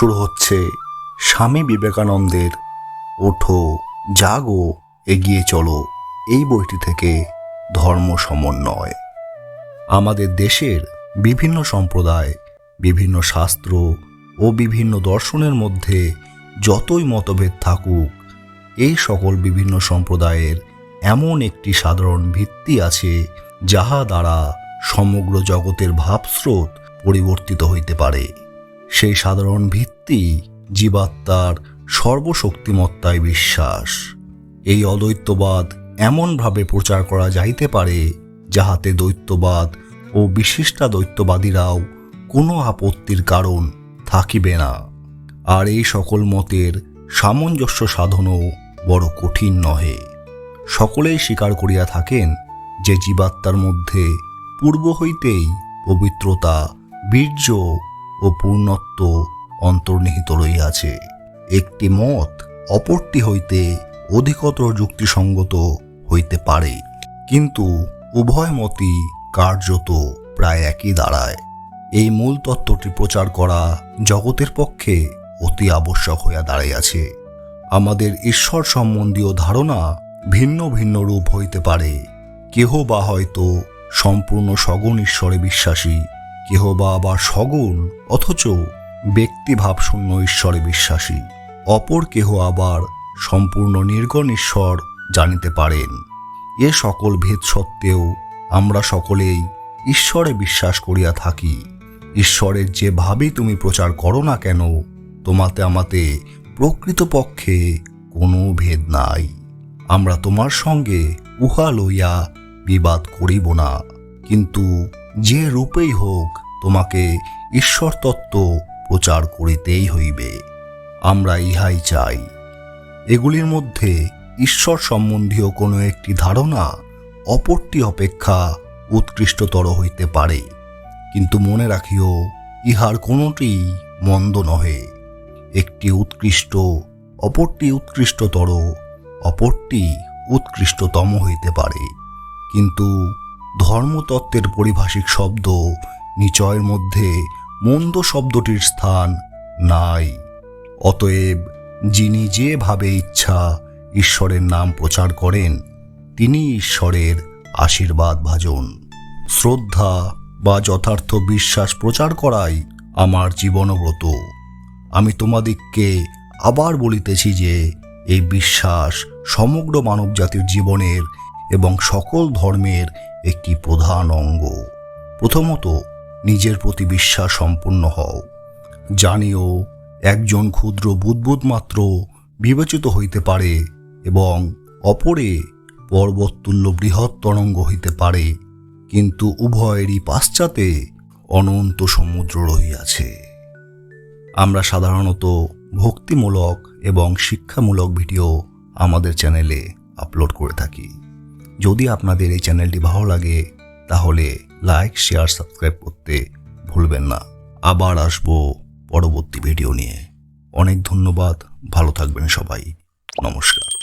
শুরু হচ্ছে। স্বামী বিবেকানন্দের ওঠো, জাগো, এগিয়ে চলো। এই বইটি থেকে ধর্ম সমন্বয়। আমাদের দেশের বিভিন্ন সম্প্রদায়, বিভিন্ন শাস্ত্র ও বিভিন্ন দর্শনের মধ্যে যতই মতভেদ থাকুক, এই সকল বিভিন্ন সম্প্রদায়ের এমন একটি সাধারণ ভিত্তি আছে যাহা দ্বারা সমগ্র জগতের ভাবস্রোত পরিবর্তিত হইতে পারে। সেই সাধারণ ভিত্তি জীবাত্মার সর্বশক্তিমত্তায় বিশ্বাস। এই অদ্বৈতবাদ এমনভাবে প্রচার করা যাইতে পারে, যাহাতে দ্বৈতবাদ ও বিশিষ্টা দ্বৈতবাদীরাও কোনো আপত্তির কারণ থাকিবে না। আর এই সকল মতের সামঞ্জস্য সাধনও বড় কঠিন নহে। সকলেই স্বীকার করিয়া থাকেন যে জীবাত্মার মধ্যে পূর্ব হইতেই পবিত্রতা, বীর্য ও পূর্ণত্ব অন্তর্নিহিত রইয়াছে একটি মত অপরটি হইতে অধিকতর যুক্তিসঙ্গত হইতে পারে। কিন্তু উভয় মতই কার্যত প্রায় একই দাঁড়ায় এই মূল তত্ত্বটি প্রচার করা জগতের পক্ষে অতি আবশ্যক হইয়া দাঁড়াইয়াছে। আমাদের ঈশ্বর সম্বন্ধীয় ধারণা ভিন্ন ভিন্ন রূপ হইতে পারে। কেহ বা হয়তো সম্পূর্ণ সগুণ ঈশ্বরে বিশ্বাসী কেহ বা আবার সগুণ, অথচ ব্যক্তিভাবশূন্য ঈশ্বরে বিশ্বাসী। অপর কেহ আবার সম্পূর্ণ নির্গণ ঈশ্বর জানিতে পারেন। এ সকল ভেদ সত্ত্বেও আমরা সকলেই ঈশ্বরে বিশ্বাস করিয়া থাকি। ঈশ্বরের যেভাবেই তুমি প্রচার করো না কেন, তোমাতে আমাতে প্রকৃতপক্ষে কোনো ভেদ নাই। আমরা তোমার সঙ্গে উহা লইয়া বিবাদ করিব না। কিন্তু যে রূপেই হোক তোমাকে ঈশ্বর তত্ত্ব প্রচার করিতেই হইবে। আমরা ইহাই চাই। এগুলির মধ্যে ঈশ্বর সম্বন্ধীয় কোনো একটি ধারণা অপরটি অপেক্ষা উৎকৃষ্টতর হইতে পারে। কিন্তু মনে রাখিও, ইহার কোনোটি মন্দ নহে। একটি উৎকৃষ্ট, অপরটি উৎকৃষ্টতর, অপরটি উৎকৃষ্টতম হইতে পারে। কিন্তু ধর্মতত্ত্বের পরিভাষিক শব্দ নিচয়ের মধ্যে মন্দ শব্দটির স্থান নাই। অতএব যিনি যেভাবে ইচ্ছা ঈশ্বরের নাম প্রচার করেন, তিনি ঈশ্বরের আশীর্বাদ ভাজন। শ্রদ্ধা বা যথার্থ বিশ্বাস প্রচার করাই আমার জীবনব্রত। আমি তোমাদিগকে আবার বলিতেছি যে, এই বিশ্বাস সমগ্র মানবজাতির জীবনের এবং সকল ধর্মের একটি প্রধান অঙ্গ। প্রথমত, নিজের প্রতি বিশ্বাস সম্পূর্ণ হও। জানিও, একজন ক্ষুদ্র বুদ্বুদ মাত্র বিবেচিত হইতে পারে এবং অপরে পর্বততুল্য বৃহৎ তরঙ্গ হইতে পারে, কিন্তু উভয়েরই পাশ্চাতে অনন্ত সমুদ্র রহিয়াছে। আমরা সাধারণত ভক্তিমূলক এবং শিক্ষামূলক ভিডিও আমাদের চ্যানেলে আপলোড করে থাকি। যদি আপনাদের এই চ্যানেলটি ভালো লাগে, তাহলে লাইক, শেয়ার, সাবস্ক্রাইব করতে ভুলবেন না। আবার আসব পরবর্তী ভিডিও নিয়ে। অনেক ধন্যবাদ, ভালো থাকবেন সবাই। নমস্কার।